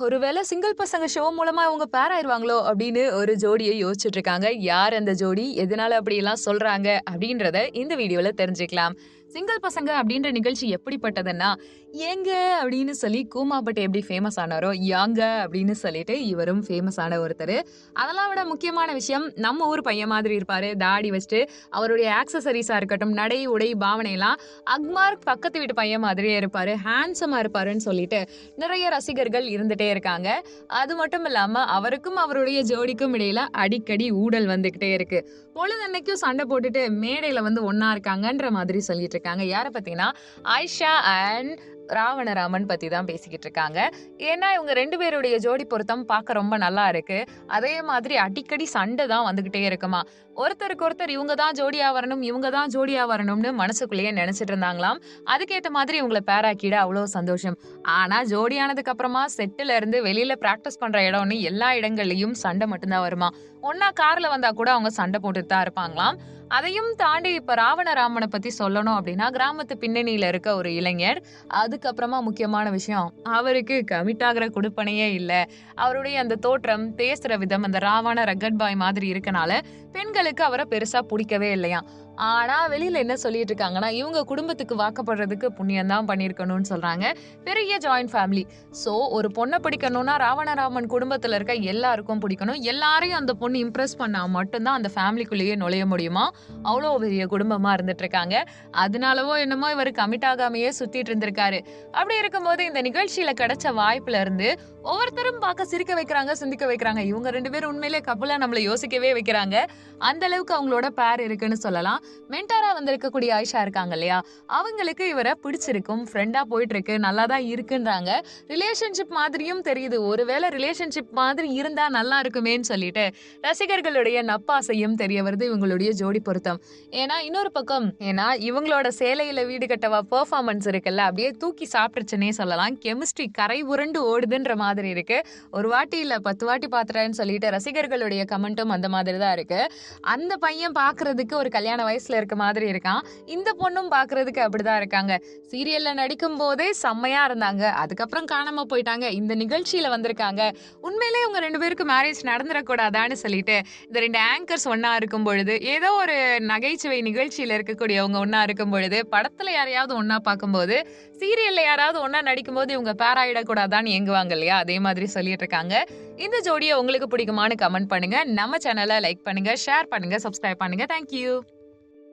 ஒருவேளை சிங்கிள் பசங்க ஷோ மூலமா இவங்க பேர் ஆயிடுவாங்களோ அப்படின்னு ஒரு ஜோடியை யோசிச்சுட்டு இருக்காங்க. யார் அந்த ஜோடி? எதனால அப்படி எல்லாம் சொல்றாங்க? அப்படின்றத இந்த வீடியோல தெரிஞ்சுக்கலாம். சிங்கிள் பசங்க அப்படின்ற நிகழ்ச்சி எப்படிப்பட்டதுன்னா ஏங்க அப்படின்னு சொல்லி கூமாபட் எப்படி ஃபேமஸ் ஆனாரோ யாங்க அப்படின்னு சொல்லிட்டு இவரும் ஃபேமஸ் ஆன ஒருத்தர். அதெல்லாம் விட முக்கியமான விஷயம் நம்ம ஊர் பையன் மாதிரி இருப்பாரு. தாடி வச்சுட்டு அவருடைய ஆக்சசரிஸா இருக்கட்டும் நடை உடை பாவனையெல்லாம் அக்மார்க் பக்கத்து வீட்டு பையன் மாதிரியே இருப்பாரு. ஹேண்ட்ஸமா இருப்பாருன்னு சொல்லிட்டு நிறைய ரசிகர்கள் இருந்துட்டே இருக்காங்க. அது மட்டும் இல்லாம அவருக்கும் அவருடைய ஜோடிக்கும் இடையில அடிக்கடி ஊடல் வந்துகிட்டே இருக்கு. பொழுதன்னைக்கும் சண்டை போட்டுட்டு மேடையில வந்து ஒன்னா இருக்காங்கன்ற மாதிரி சொல்லிட்டு இருக்காங்க. யார பாத்தீங்கன்னா ஆயிஷா அண்ட் ராவணராமன் பத்தி தான் பேசிக்கிட்டு இருக்காங்க. ஏன்னா இவங்க ரெண்டு பேருடைய ஜோடி பொருத்தம் பார்க்க ரொம்ப நல்லா இருக்கு. அதே மாதிரி அடிக்கடி சண்டை தான் வந்துகிட்டே இருக்குமா? ஒருத்தருக்கு ஒருத்தர் இவங்க தான் ஜோடியா வரணும் இவங்க தான் ஜோடியா வரணும்னு மனசுக்குள்ளேயே நினைச்சிட்டு இருந்தாங்களாம். அதுக்கேத்த மாதிரி இவங்களை பேராக்கிட அவ்வளோ சந்தோஷம். ஆனா ஜோடியானதுக்கு அப்புறமா செட்டில இருந்து வெளியில பிராக்டிஸ் பண்ற இடம்னு எல்லா இடங்கள்லயும் சண்டை மட்டும்தான் வருமா? ஒன்னா கார்ல வந்தா கூட அவங்க சண்டை போட்டுட்டு தான் இருப்பாங்களாம். அதையும் தாண்டி இப்ப ராவணராமனை பத்தி சொல்லணும் அப்படின்னா கிராமத்து பின்னணியில இருக்க ஒரு இளைஞர் அது அதுக்கப்புறமா முக்கியமான விஷயம் அவருக்கு கமிட் ஆகிற கொடுப்பனையே இல்லை. அவருடைய அந்த தோற்றம் பேசுற விதம் அந்த ராவண ரகட் பாய் மாதிரி இருக்கனால பெண்களுக்கு அவரை பெருசா பிடிக்கவே இல்லையா? ஆனா வெளியில என்ன சொல்லிட்டு இருக்காங்கன்னா இவங்க குடும்பத்துக்கு வாக்கப்படுறதுக்கு புண்ணியம் தான் பண்ணிருக்கணும்னு சொல்றாங்க. பெரிய ஜாயிண்ட் ஃபேமிலி சோ ஒரு பொண்ணை பிடிக்கணும்னா ராவணராமன் குடும்பத்துல இருக்க எல்லாருக்கும் பிடிக்கணும். எல்லாரையும் அந்த பொண்ணு இம்ப்ரெஸ் பண்ணா மட்டும்தான் அந்த ஃபேமிலிக்குள்ளேயே நுழைய முடியுமா? அவ்வளோ பெரிய குடும்பமா இருந்துட்டு இருக்காங்க. அதனாலவோ என்னமோ இவர் கமிட் ஆகாமையே சுத்திட்டு இருந்திருக்காரு. அப்படி இருக்கும்போது இந்த நிகழ்ச்சியில கிடைச்ச வாய்ப்புல இருந்து ஒவ்வொருத்தரும் பார்க்க சிரிக்க வைக்கிறாங்க சிந்திக்க வைக்கிறாங்க. இவங்க ரெண்டு பேரும் உண்மையிலே கப்பலா நம்மளை யோசிக்கவே வைக்கிறாங்க. அந்த அளவுக்கு அவங்களோட பேர் இருக்குன்னு சொல்லலாம். மென்டாரா வந்திருக்கக்கூடிய ஆயிஷா இருக்காங்க இல்லையா? அவங்களுக்கு இவரை பிடிச்சிருக்கும். ஃப்ரெண்டா போயிட்டு இருக்கு நல்லா தான் இருக்குன்றாங்க. ரிலேஷன்ஷிப் மாதிரியும் தெரியுது. ஒருவேளை ரிலேஷன்ஷிப் மாதிரி இருந்தா நல்லா இருக்குமேன்னு சொல்லிட்டு ரசிகர்களுடைய நப்பாசையும் தெரிய வருது இவங்களுடைய ஜோடி பொருத்தம். ஏன்னா இன்னொரு பக்கம் ஏன்னா இவங்களோட சேலையில வீடு கட்டவா பெர்ஃபார்மன்ஸ் இருக்குல்ல அப்படியே தூக்கி தூக்கி சாப்பிட்டுச்சுன்னே சொல்லலாம். கெமிஸ்ட்ரி கரை உருண்டு ஓடுதுன்ற மாதிரி இருக்கு. ஒரு வாட்டி இல்ல பத்து வாட்டி பாத்துறேன்னு சொல்லிட்டு ரசிகர்களுடைய கமெண்ட்டும் அந்த மாதிரி தான் இருக்கு. அந்த பையன் பாக்குறதுக்கு ஒரு கல்யாண வயசுல இருக்க மாதிரி இருக்கான். இந்த பொண்ணும் பாக்குறதுக்கு அப்படிதான் இருக்காங்க. சீரியல்ல நடிக்கும் போதே செம்மையா இருந்தாங்க. அதுக்கப்புறம் காணாம போயிட்டாங்க. இந்த நிகழ்ச்சியில வந்திருக்காங்க. உண்மையிலே இவங்க ரெண்டு பேருக்கு மேரேஜ் நடந்துடக்கூடாதான்னு சொல்லிட்டு இந்த ரெண்டு ஆங்கர்ஸ் ஒன்னா இருக்கும் பொழுது ஏதோ ஒரு நகைச்சுவை நிகழ்ச்சியில இருக்கக்கூடியவங்க ஒன்னா இருக்கும் பொழுது படத்துல யாரையாவது ஒன்னா பார்க்கும்போது சீரியல் சீரியல்ல யாராவது ஒன்னா நடிக்கும்போது இவங்க பேராயிடக்கூடாதான்னு ஏங்குவாங்க இல்லையா? அதே மாதிரி சொல்லிட்டு இருக்காங்க இந்த ஜோடியை உங்களுக்கு பிடிக்குமான்னு கமெண்ட் பண்ணுங்க. நம்ம சேனலை லைக் பண்ணுங்க ஷேர் பண்ணுங்க சப்ஸ்கிரைப் பண்ணுங்க. தேங்க்யூ